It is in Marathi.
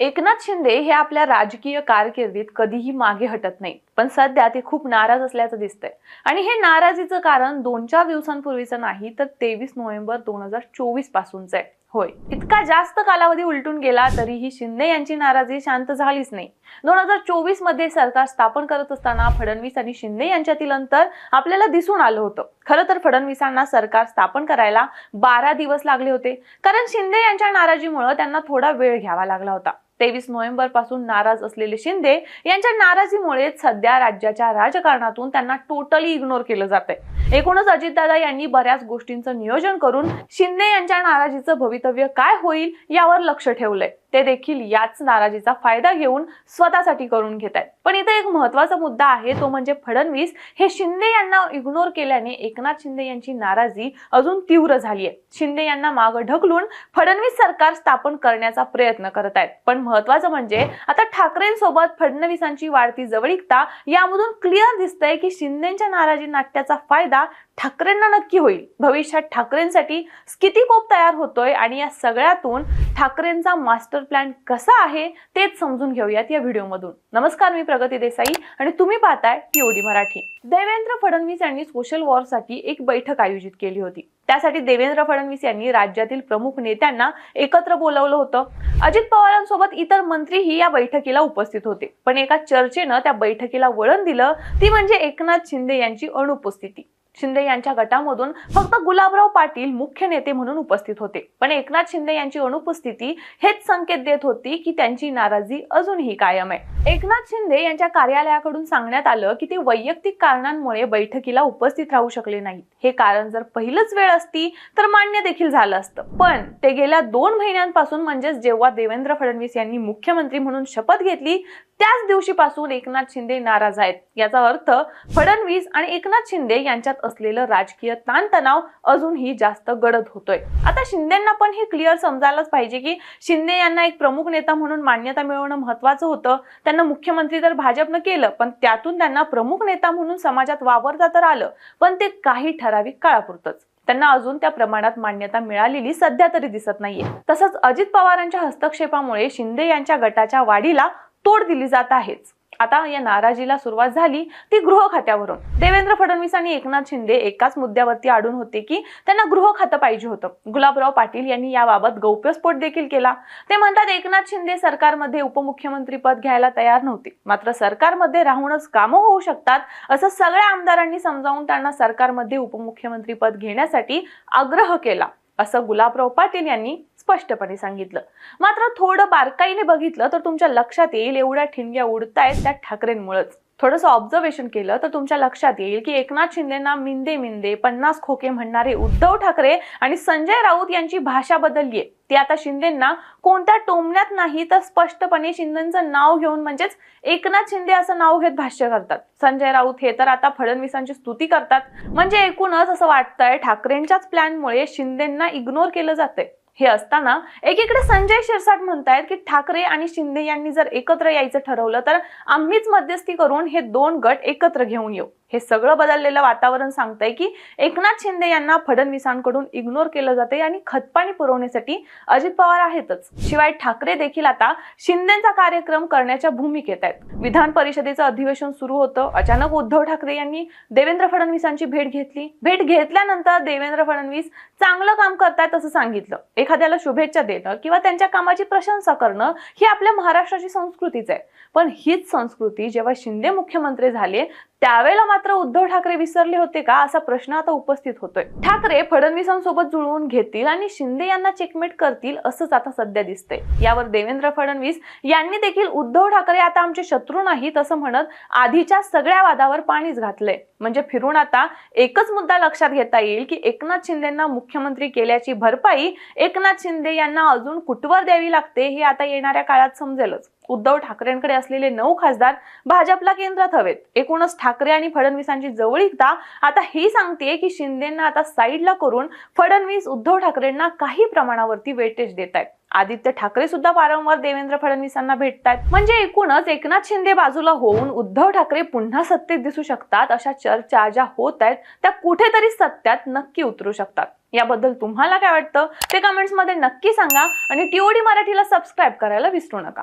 एकनाथ शिंदे हे आपल्या राजकीय कारकिर्दीत कधीही मागे हटत नाहीत पण सध्या ते खूप नाराज असल्याचं दिसतंय. आणि हे नाराजीचं कारण दोन चार दिवसांपूर्वीचं नाही तर तेवीस नोव्हेंबर दोन हजार चोवीस पासूनच आहे. होय. इतका जास्त कालावधी उलटून गेला तरीही शिंदे यांची नाराजी शांत झालीच नाही. दोन हजार चोवीसमध्ये सरकार स्थापन करत असताना फडणवीस आणि शिंदे यांच्यातील अंतर आपल्याला दिसून आलं होतं. खरं तर फडणवीसांना सरकार स्थापन करायला बारा दिवस लागले होते. कारण शिंदे यांच्या नाराजीमुळे त्यांना थोडा वेळ घ्यावा लागला होता. तेवीस नोव्हेंबरपासून नाराज असलेले शिंदे यांच्या नाराजीमुळे सध्या राज्याच्या राजकारणातून त्यांना टोटली इग्नोर केलं जात आहे एकूणच अजितदादा यांनी बऱ्याच गोष्टींचं नियोजन करून शिंदे यांच्या नाराजीचं भवितव्य काय होईल यावर लक्ष ठेवलंय. ते देखील याच नाराजीचा फायदा घेऊन स्वतःसाठी करून घेत आहेत. पण इथे एक महत्त्वाचा मुद्दा आहे तो म्हणजे फडणवीस हे शिंदे यांना इग्नोर केल्याने एकनाथ शिंदे यांची नाराजी अजून तीव्र झाली आहे. शिंदे यांना मागं ढकलून फडणवीस सरकार स्थापन करण्याचा प्रयत्न करत आहेत. पण महत्वाचं म्हणजे आता ठाकरेंसोबत फडणवीसांची वाढती जवळीकता यामधून क्लिअर दिसतंय की शिंदेच्या नाराजी नाट्याचा फायदा ठाकरेंना नक्की होईल. भविष्यात ठाकरेंसाठी स्कितीकोप तयार होतोय आणि या सगळ्यातून ठाकरेंचा मास्टर प्लॅन कसा आहे तेच समजून घेऊयात या व्हिडिओमधून. नमस्कार मी प्रगती देसाई आणि तुम्ही पाहताय पीओडी मराठी. देवेंद्र फडणवीस यांनी सोशल वॉरसाठी एक बैठक आयोजित केली होती. त्यासाठी देवेंद्र फडणवीस यांनी राज्यातील प्रमुख नेत्यांना एकत्र बोलवलं होतं. अजित पवारांसोबत इतर मंत्रीही या बैठकीला उपस्थित होते. पण एका चर्चेनं त्या बैठकीला वळण दिलं. ती म्हणजे एकनाथ शिंदे यांची अनुपस्थिती. शिंदे यांच्या गटामधून फक्त गुलाबराव पाटील मुख्य नेते म्हणून उपस्थित होते. पण एकनाथ शिंदे यांची अनुपस्थिती हेच संकेत देत होती की त्यांची नाराजी अजूनही कायम आहे. एकनाथ शिंदे यांच्या कार्यालयाकडून सांगण्यात आलं की ते वैयक्तिक कारणांमुळे बैठकीला उपस्थित राहू शकले नाहीत. हे कारण जर पहिलंच वेळ असती तर मान्य देखील झालं असतं. पण ते गेल्या दोन महिन्यांपासून म्हणजेच जेव्हा देवेंद्र फडणवीस यांनी मुख्यमंत्री म्हणून शपथ घेतली त्याच दिवशीपासून एकनाथ शिंदे नाराज आहेत. याचा अर्थ फडणवीस आणि एकनाथ शिंदे यांच्यात असलेलं राजकीय ताणतणाव अजूनही जास्त गडद होतोय. आता शिंदेना पण हे क्लिअर समजायलाच पाहिजे की शिंदे यांना एक प्रमुख नेता म्हणून मान्यता मिळवणं महत्वाचं होतं. त्यांना मुख्यमंत्री तर भाजपनं केलं पण त्यातून त्यांना प्रमुख नेता म्हणून समाजात वावरता तर आलं पण ते काही ठराविक काळापुरतच. त्यांना अजून त्या प्रमाणात मान्यता मिळालेली सध्या तरी दिसत नाहीये. तसंच अजित पवारांच्या हस्तक्षेपामुळे शिंदे यांच्या गटाच्या वाढीला तोड दिली जात आहेच. आता या नाराजीला सुरुवात झाली ती गृह खात्यावरून. देवेंद्र फडणवीस आणि एकनाथ शिंदे एकाच मुद्द्यावरती आढून होते की त्यांना गृह खातं पाहिजे होतं. गुलाबराव पाटील यांनी याबाबत गौप्यस्फोट देखील केला. ते म्हणतात एकनाथ शिंदे सरकारमध्ये उपमुख्यमंत्री पद घ्यायला तयार नव्हते. मात्र सरकारमध्ये राहूनच कामं होऊ शकतात असं सगळ्या आमदारांनी समजावून त्यांना सरकारमध्ये उपमुख्यमंत्री पद घेण्यासाठी आग्रह केला असं गुलाबराव पाटील यांनी स्पष्टपणे सांगितलं. मात्र थोडं बारकाईने बघितलं तर तुमच्या लक्षात येईल एवढ्या ठिणग्या उडतायत त्या ठाकरेंमुळेच. थोडंसं ऑब्झर्वेशन केलं तर तुमच्या लक्षात येईल की एकनाथ शिंदेना मिंदे मिंदे पन्नास खोके म्हणणारे उद्धव ठाकरे आणि संजय राऊत यांची भाषा बदलली आहे ती आता शिंदेना कोणत्या टोमण्यात नाही तर स्पष्टपणे शिंदेचं नाव घेऊन म्हणजेच एकनाथ शिंदे असं नाव घेत भाष्य करतात. संजय राऊत हे तर आता फडणवीसांची स्तुती करतात. म्हणजे एकूणच असं वाटतंय ठाकरेंच्याच प्लॅनमुळे शिंदेना इग्नोर केलं जातंय. हे असताना एकीकडे संजय शिरसाट म्हणतायत की ठाकरे आणि शिंदे यांनी जर एकत्र यायचं ठरवलं तर आम्हीच मध्यस्थी करून हे दोन गट एकत्र घेऊन येऊ. हे सगळं बदललेलं वातावरण सांगतंय की एकनाथ शिंदे यांना फडणवीसांकडून इग्नोर केलं जाते आणि खतपाणी पुरवण्यासाठी अजित पवार आहेतच. शिवाय ठाकरे देखील आता शिंदेचा कार्यक्रम करण्याच्या भूमिकेत आहेत. विधान परिषदेचं अधिवेशन सुरू होतं. अचानक उद्धव ठाकरे यांनी देवेंद्र फडणवीसांची भेट घेतली. भेट घेतल्यानंतर देवेंद्र फडणवीस चांगलं काम करतायत असं सांगितलं. एखाद्याला शुभेच्छा देणं किंवा त्यांच्या कामाची प्रशंसा करणं ही आपल्या महाराष्ट्राची संस्कृतीच आहे. पण हीच संस्कृती जेव्हा शिंदे मुख्यमंत्री झाले त्यावेळेला मात्र उद्धव ठाकरे विसरले होते का असा प्रश्न आता उपस्थित होतोय. ठाकरे फडणवीसांसोबत जुळवून घेतील आणि शिंदे यांना चेकमेट करतील असंच आता सध्या दिसतंय. यावर देवेंद्र फडणवीस यांनी देखील उद्धव ठाकरे आता आमचे शत्रू नाहीत असं म्हणत आधीच्या सगळ्या वादावर पाणीच घातलंय. म्हणजे फिरून आता एकच मुद्दा लक्षात घेता येईल की एकनाथ शिंदेना मुख्यमंत्री केल्याची भरपाई एकनाथ शिंदे यांना अजून कुठवर द्यावी लागते हे आता येणाऱ्या काळात समजेलच. उद्धव ठाकरेंकडे असलेले नऊ खासदार भाजपला केंद्रात हवेत. एकूणच ठाकरे आणि फडणवीसांची जवळीकता आता ही सांगते की शिंदेना आता साईडला करून फडणवीस उद्धव ठाकरेंना काही प्रमाणावरती वेटेज देत आहेत आदित्य ठाकरे सुद्धा वारंवार देवेंद्र फडणवीसांना भेटतात म्हणजे एकूणच एकनाथ शिंदे बाजूला होऊन उद्धव ठाकरे पुन्हा सत्तेत दिसू शकतात अशा चर्चा ज्या होत आहेत त्या कुठेतरी सत्यात नक्की उतरू शकतात. याबद्दल तुम्हाला काय वाटतं? ते कमेंट्समध्ये नक्की सांगा आणि टीओडी मराठीला सबस्क्राईब करायला विसरू नका.